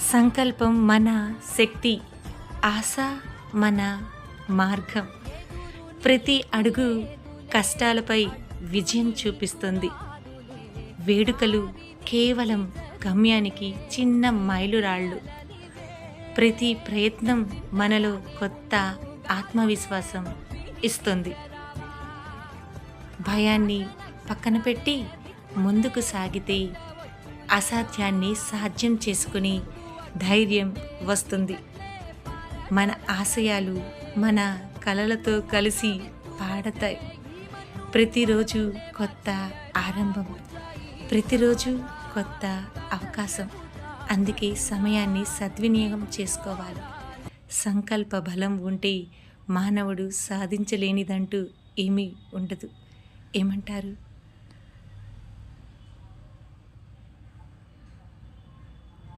సంకల్పం మన శక్తి ఆశ మన మార్గం. ప్రతి అడుగు కష్టాలపై విజయం చూపిస్తుంది. వేడుకలు కేవలం గమ్యానికి చిన్న మైలురాళ్ళు. ప్రతి ప్రయత్నం మనలో కొత్త ఆత్మవిశ్వాసం ఇస్తుంది. భయాన్ని పక్కన పెట్టి ముందుకు సాగితే అసాధ్యాన్ని సాధ్యం చేసుకుని ధైర్యం వస్తుంది. మన ఆశయాలు మన కలలతో కలిసి పాడతాయి. ప్రతిరోజు కొత్త ఆరంభం ప్రతిరోజు కొత్త అవకాశం. అందుకే సమయాన్ని సద్వినియోగం చేసుకోవాలి. సంకల్ప బలం ఉంటే మానవుడు సాధించలేనిదంటూ ఏమీ ఉండదు. ఏమంటారు?